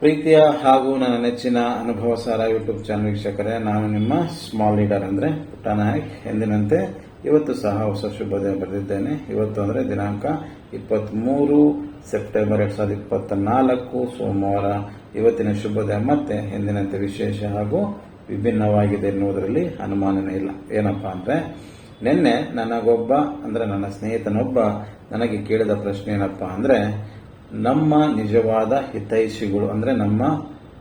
ಪ್ರೀತಿಯ ಹಾಗೂ ನನ್ನ ನೆಚ್ಚಿನ ಅನುಭವ ಸಾರ ಯೂಟ್ಯೂಬ್ ಚಾನಲ್ ವೀಕ್ಷಕರೇ, ನಾನು ನಿಮ್ಮ ಸ್ಮಾಲ್ ಲೀಡರ್ ಅಂದ್ರೆ ಪುಟ್ಟ ನಾಯಕ್. ಎಂದಿನಂತೆ ಇವತ್ತು ಸಹ ಹೊಸ ಶುಭೋದಯ ಬರೆದಿದ್ದೇನೆ. ಇವತ್ತು ಅಂದ್ರೆ ದಿನಾಂಕ ಇಪ್ಪತ್ತ್ಮೂರು ಸೆಪ್ಟೆಂಬರ್ ಎರಡ್ ಸಾವಿರದ ಇಪ್ಪತ್ತ ನಾಲ್ಕು ಸೋಮವಾರ. ಇವತ್ತಿನ ಶುಭೋದಯ ಮತ್ತೆ ಎಂದಿನಂತೆ ವಿಶೇಷ ಹಾಗೂ ವಿಭಿನ್ನವಾಗಿದೆ ಎನ್ನುವುದರಲ್ಲಿ ಅನುಮಾನನೇ ಇಲ್ಲ. ಏನಪ್ಪಾ ಅಂದ್ರೆ, ನಿನ್ನೆ ನನಗೊಬ್ಬ ಅಂದ್ರೆ ನನ್ನ ಸ್ನೇಹಿತನೊಬ್ಬ ನನಗೆ ಕೇಳಿದ ಪ್ರಶ್ನೆ ಏನಪ್ಪಾ ಅಂದ್ರೆ ನಮ್ಮ ನಿಜವಾದ ಹಿತೈಷಿಗಳು ಅಂದರೆ ನಮ್ಮ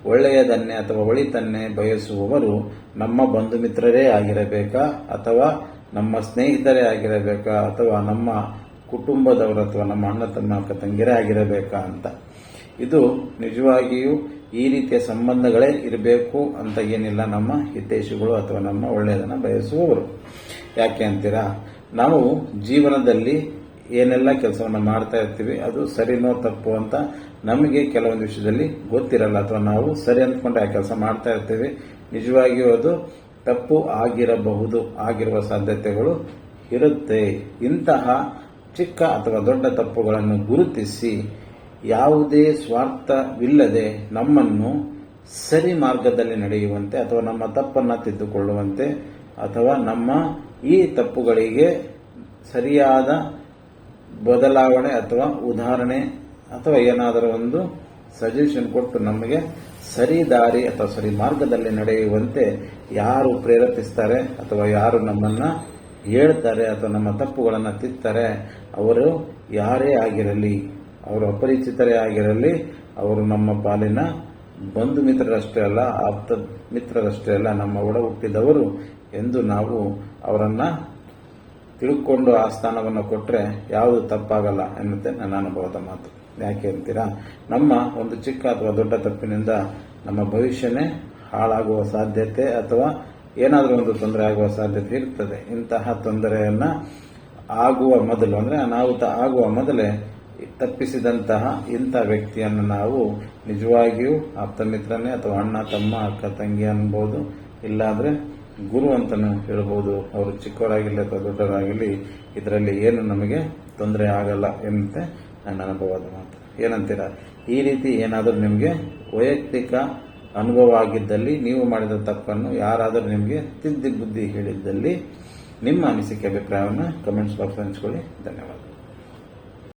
ಒಳ್ಳೆಯದನ್ನೇ ಅಥವಾ ಒಳಿತನ್ನೇ ಬಯಸುವವರು ನಮ್ಮ ಬಂಧು ಮಿತ್ರರೇ ಆಗಿರಬೇಕಾ? ಅಥವಾ ನಮ್ಮ ಸ್ನೇಹಿತರೇ ಆಗಿರಬೇಕಾ? ಅಥವಾ ನಮ್ಮ ಕುಟುಂಬದವರು ಅಥವಾ ನಮ್ಮ ಅಣ್ಣ, ತಮ್ಮ, ಅಕ್ಕ ತಂಗಿರೇ ಆಗಿರಬೇಕಾ ಅಂತ. ಇದು ನಿಜವಾಗಿಯೂ ಈ ರೀತಿಯ ಸಂಬಂಧಗಳೇ ಇರಬೇಕು ಅಂತ ಏನಿಲ್ಲ ನಮ್ಮ ಹಿತೈಷಿಗಳು ಅಥವಾ ನಮ್ಮ ಒಳ್ಳೆಯದನ್ನು ಬಯಸುವವರು. ಯಾಕೆ ಅಂತೀರಾ? ನಾವು ಜೀವನದಲ್ಲಿ ಏನೆಲ್ಲ ಕೆಲಸವನ್ನು ಮಾಡ್ತಾ ಇರ್ತೀವಿ, ಅದು ಸರಿನೋ ತಪ್ಪು ಅಂತ ನಮಗೆ ಕೆಲವೊಂದು ವಿಷಯದಲ್ಲಿ ಗೊತ್ತಿರಲ್ಲ. ಅಥವಾ ನಾವು ಸರಿ ಅಂದ್ಕೊಂಡು ಆ ಕೆಲಸ ಮಾಡ್ತಾ ಇರ್ತೀವಿ. ನಿಜವಾಗಿಯೂ ಅದು ತಪ್ಪು ಆಗಿರಬಹುದು, ಆಗಿರುವ ಸಾಧ್ಯತೆಗಳು ಇರುತ್ತೆ. ಇಂತಹ ಚಿಕ್ಕ ಅಥವಾ ದೊಡ್ಡ ತಪ್ಪುಗಳನ್ನು ಗುರುತಿಸಿ ಯಾವುದೇ ಸ್ವಾರ್ಥವಿಲ್ಲದೆ ನಮ್ಮನ್ನು ಸರಿ ಮಾರ್ಗದಲ್ಲಿ ನಡೆಯುವಂತೆ ಅಥವಾ ನಮ್ಮ ತಪ್ಪನ್ನು ತಿದ್ದುಕೊಳ್ಳುವಂತೆ ಅಥವಾ ನಮ್ಮ ಈ ತಪ್ಪುಗಳಿಗೆ ಸರಿಯಾದ ಬದಲಾವಣೆ ಅಥವಾ ಉದಾಹರಣೆ ಅಥವಾ ಏನಾದರೂ ಒಂದು ಸಜೆಷನ್ ಕೊಟ್ಟು ನಮಗೆ ಸರಿ ದಾರಿ ಅಥವಾ ಸರಿ ಮಾರ್ಗದಲ್ಲಿ ನಡೆಯುವಂತೆ ಯಾರು ಪ್ರೇರೇಪಿಸ್ತಾರೆ ಅಥವಾ ಯಾರು ನಮ್ಮನ್ನ ಹೇಳ್ತಾರೆ ಅಥವಾ ನಮ್ಮ ತಪ್ಪುಗಳನ್ನು ತಿತ್ತಾರೆ ಅವರು ಯಾರೇ ಆಗಿರಲಿ, ಅವರು ಅಪರಿಚಿತರೇ ಆಗಿರಲಿ, ಅವರು ನಮ್ಮ ಪಾಲಿನ ಬಂಧು ಮಿತ್ರರಷ್ಟೇ ಅಲ್ಲ, ಆಪ್ತ ಮಿತ್ರರಷ್ಟೇ ಅಲ್ಲ, ನಮ್ಮ ಒಡ ಹುಟ್ಟಿದವರು ಎಂದು ನಾವು ಅವರನ್ನ ತಿಳ್ಕೊಂಡು ಆ ಸ್ಥಾನವನ್ನು ಕೊಟ್ಟರೆ ಯಾವುದು ತಪ್ಪಾಗಲ್ಲ ಎನ್ನುತ್ತೆ ನನ್ನ ಅನುಭವದ ಮಾತು. ಯಾಕೆ ಅಂತೀರಾ? ನಮ್ಮ ಒಂದು ಚಿಕ್ಕ ಅಥವಾ ದೊಡ್ಡ ತಪ್ಪಿನಿಂದ ನಮ್ಮ ಭವಿಷ್ಯನೇ ಹಾಳಾಗುವ ಸಾಧ್ಯತೆ ಅಥವಾ ಏನಾದರೂ ಒಂದು ತೊಂದರೆ ಆಗುವ ಸಾಧ್ಯತೆ ಇರ್ತದೆ. ಇಂತಹ ತೊಂದರೆಯನ್ನ ಆಗುವ ಮೊದಲು, ಅಂದರೆ ಅನಾಹುತ ಆಗುವ ಮೊದಲೇ ತಪ್ಪಿಸಿದಂತಹ ಇಂಥ ವ್ಯಕ್ತಿಯನ್ನು ನಾವು ನಿಜವಾಗಿಯೂ ಆಪ್ತ ಮಿತ್ರನೇ ಅಥವಾ ಅಣ್ಣ, ತಮ್ಮ, ಅಕ್ಕ, ತಂಗಿ ಅನ್ಬೋದು. ಇಲ್ಲಾಂದ್ರೆ ಗುರು ಅಂತಲೂ ಹೇಳ್ಬೋದು. ಅವರು ಚಿಕ್ಕವರಾಗಿರಲಿ ಅಥವಾ ದೊಡ್ಡವರಾಗಿರಲಿ, ಇದರಲ್ಲಿ ಏನು ನಮಗೆ ತೊಂದರೆ ಆಗಲ್ಲ ಎಂತೆ ನನ್ನ ಅನುಭವದ ಮಾತು. ಏನಂತೀರಾ? ಈ ರೀತಿ ಏನಾದರೂ ನಿಮಗೆ ವೈಯಕ್ತಿಕ ಅನುಭವ ಆಗಿದ್ದಲ್ಲಿ ನೀವು ಮಾಡಿದ ತಪ್ಪನ್ನು ಯಾರಾದರೂ ನಿಮಗೆ ತಿದ್ದಿ ಬುದ್ಧಿ ಹೇಳಿದ್ದಲ್ಲಿ ನಿಮ್ಮ ಅನಿಸಿಕೆ ಅಭಿಪ್ರಾಯವನ್ನು ಕಮೆಂಟ್ಸ್ ಬಾಕ್ಸ್ ಹಂಚ್ಕೊಳ್ಳಿ. ಧನ್ಯವಾದ